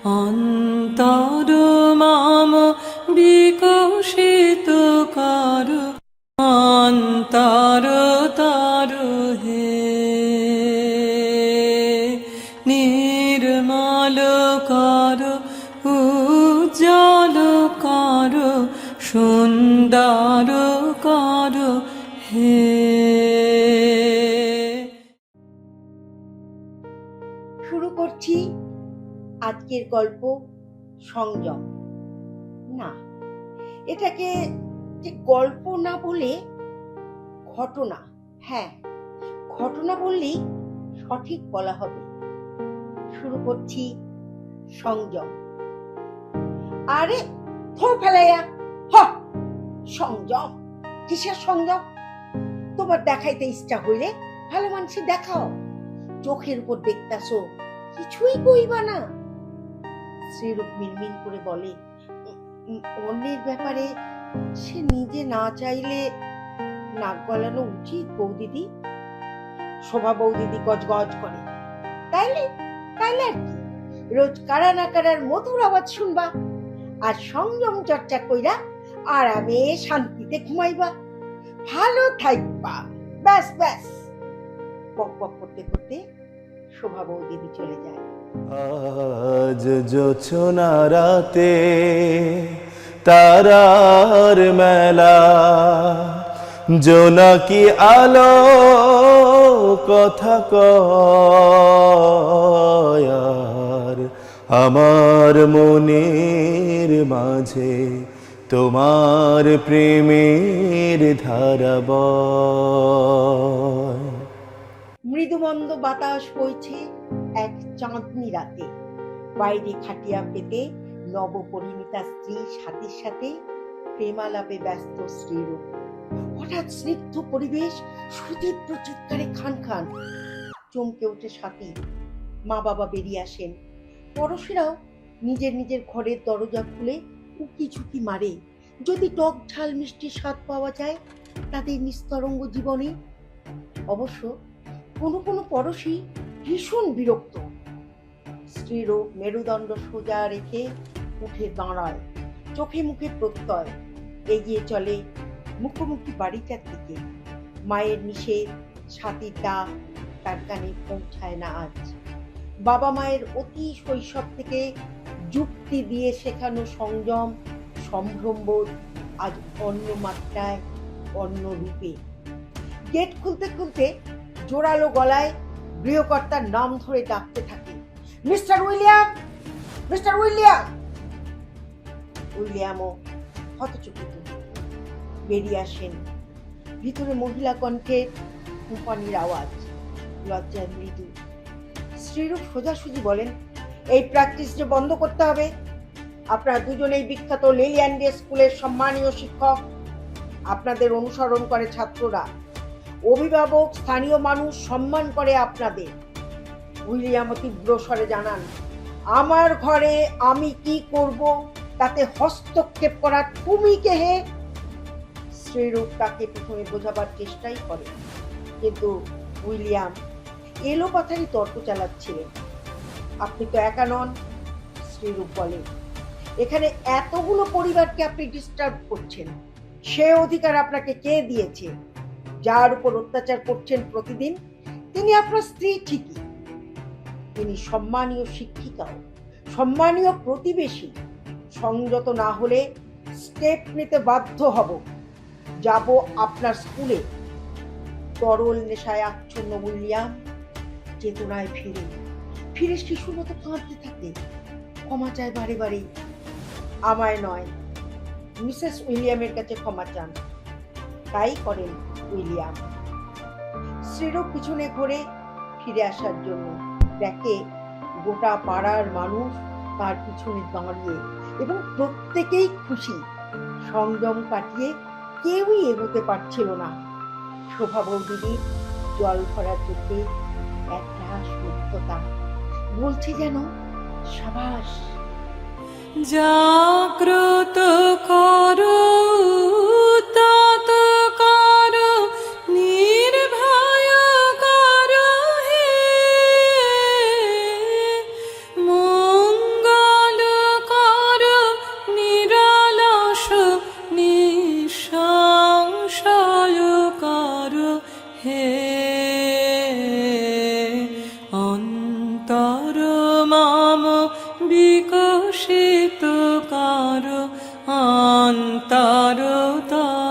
অন্তর মাম বিকশিত কর অন্তর তর হে। নির্মল কর উজ্জ্বল কর সুন্দর কর হে। আজকের গল্প সংযম। না, এটাকে যে গল্প না বলে ঘটনা হ্যাঁ ঘটনা বললেই সঠিক বলা হবে। শুরু করছি সংযম। আরে থো ফেলাইয়া, হ, সংযম। কিসের সংযম? তোমার দেখাইতে ইচ্ছা হইলে ভালো মানুষে দেখাও। চোখের উপর দেখতাছো, কিছুই কইবা না। শ্রীরূপ মিনমিন করে বলে "উম, উম, অন্যের ব্যাপারে সে নিজে না চাইলে নাক গলানো উচিত বৌদিদি? শোভা বৌদিদি গজ গজ করে তাইলে তাইলে আর কি? রোজ কারা না কারার মধুর আওয়াজ শুনবা আর সংযম চর্চা কইরা আরামে শান্তিতে ঘুমাইবা। ভালো থাকবা ব্যাস ব্যাস। বক বক করতে করতে শোভা বৌদিদি চলে যায়। আজ জোছনা রাতে তারার মেলা। জোনাকি আলো কথা কয়ার আমার মনের মাঝে তোমার প্রেমের ধারা বয়। মৃদুমন্দ বাতাস বইছে এক চাঁদনি রাতে। বাইরে খাটিয়া পেতে নবপরিণীতা স্ত্রী সাথীর সাথে প্রেমালাপে ব্যস্ত স্ত্রীরূপ হঠাৎ স্নিগ্ধ পরিবেশ সুতীব্র চিৎকারে খান খান চমকে ওঠে সাথী। মা বাবা বেরিয়ে আসেন। পড়শিরাও নিজের নিজের ঘরের দরজা খুলে উকি ঝুঁকি মারে। যদি টক ঝাল মিষ্টির স্বাদ পাওয়া যায়, তাদের নিস্তরঙ্গ জীবনে। অবশ্য কোনো কোনো পড়শি ভীষণ বিরক্ত। স্ত্রীরও মেরুদণ্ড সোজা রেখে উঠে দাঁড়ায়, চোখে মুখে প্রত্যয়। এগিয়ে চলে মুখোমুখি বাড়িটার দিকে। মায়ের নিষেধ, ছাতির ডাক তার কানে পৌঁছায় না আজ। বাবা মায়ের অতি শৈশব থেকে যুক্তি দিয়ে শেখানো সংযম, সম্ভ্রমবোধ আজ অন্য মাত্রায়, অন্য রূপে। গেট খুলতে খুলতে জোরালো গলায় গৃহকর্তার নাম ধরে ডাকতে থাকে। Mister William! Mister William! উইলিয়ামও হতচকিত। বেরিয়ে আসেন ভিতরে মহিলা কণ্ঠে কোম্পানির আওয়াজ, লজ্জায় মৃদু। শ্রীরূপ সোজাসুজি বলেন, এই প্র্যাকটিস যে বন্ধ করতে হবে। আপনারা দুজনেই বিখ্যাত লিলিয়ান্ডে স্কুলের সম্মানীয় শিক্ষক। আপনাদের অনুসরণ করে ছাত্ররা অভিভাবক, স্থানীয় মানুষ সম্মান করে আপনাদের। উইলিয়াম তীব্র স্বরে জানান, আমার ঘরে আমি কি করব? তাতে হস্তক্ষেপ করা তুমি কে হে? শ্রীরূপ তাকে প্রথমে বোঝাবার চেষ্টাই করে। কিন্তু উইলিয়াম এলো কথারই তর্ক চালাচ্ছিলেন। আপনি তো একা নন শ্রীরূপ বলে। এখানে এতগুলো পরিবারকে আপনি ডিস্টার্ব করছেন। সে অধিকার আপনাকে কে দিয়েছে? যার উপর অত্যাচার করছেন প্রতিদিন, তিনি আপনার স্ত্রী ঠিকই। তিনি সম্মানীয় শিক্ষিকাও, সম্মানীয় প্রতিবেশী। সংযত না হলে স্টেপ নিতে বাধ্য হব। যাব আপনার স্কুলে। তরল নেশায় আচ্ছন্ন উইলিয়াম চেতনায় ফিরে। ফিরে শিশুর মতো কাঁদতে থাকে ক্ষমা চায় বারে বারে। আমায় নয়, মিসেস উইলিয়ামের কাছে ক্ষমা চান। তাই করেন। উইলিয়াম শ্রীরূপ পিছনে ঘুরে ফিরে আসার জন্য দেখে গোটা পাড়ার মানুষ তার পিছনে দাঁড়িয়ে এবং প্রত্যেকেই খুশি। সংযম কাটিয়ে কেউই এগোতে পারছিল না। শোভা বৌদিদির জল ভরা চোখে এক রাস মুক্ততা বলছে যেন, সাবাস! জাগ্রত করো বিকশিত কারও অন্তর তর হে